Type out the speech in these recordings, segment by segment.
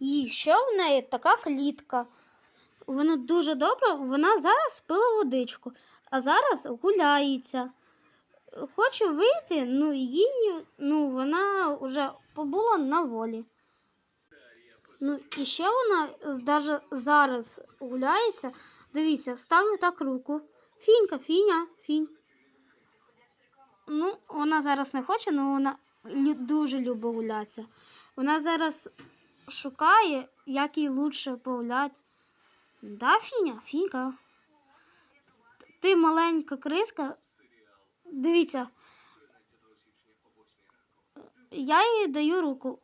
І ще в неї така клітка. Вона дуже добра, вона зараз пила водичку, а зараз гуляється. Хоче вийти, ну її, ну вона вже побула на волі. Ну і ще вона навіть зараз гуляється. Дивіться, ставлю так руку. Фінька, фіня, фінь. Ну, вона зараз не хоче, але вона дуже любить гулятися. Вона зараз шукає, як їй лучше погуляти. Да, Фіня, Фінька. Ти маленька криска. Дивіться. Я їй даю руку.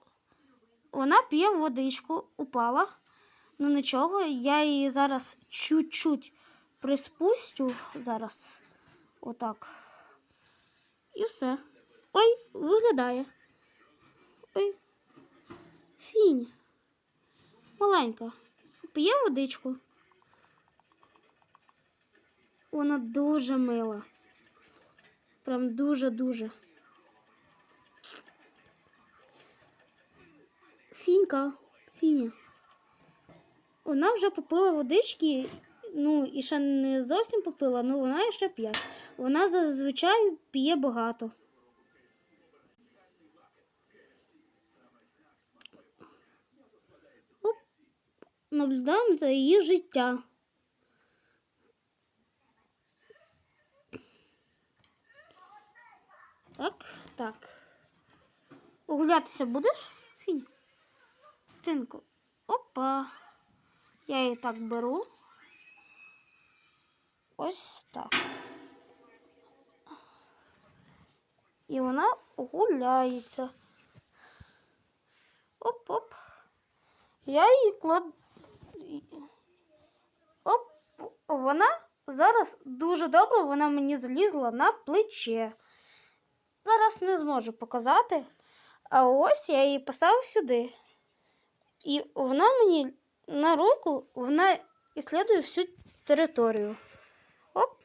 Вона п'є водичку, упала. Ну нічого, я її зараз чуть-чуть приспустю. Зараз. Отак. І все. Ой, виглядає. Ой. Фінь. Маленька. П'є водичку. Вона дуже мила. Прям дуже-дуже. Фінька, Фіня. Вона вже попила водички, ну і ще не зовсім попила, але вона ще п'є. Вона зазвичай п'є багато. Наблюдаємо за її життя. Так, так. Гулятися будеш? Тинку. Опа. Я її так беру. Ось так. І вона гуляється. Оп-оп. Я її клад. Оп. Вона зараз дуже добре, вона мені злізла на плече. Зараз не зможу показати. А ось я її поставив сюди. І вона мені на руку, вона іслідує всю територію. Оп.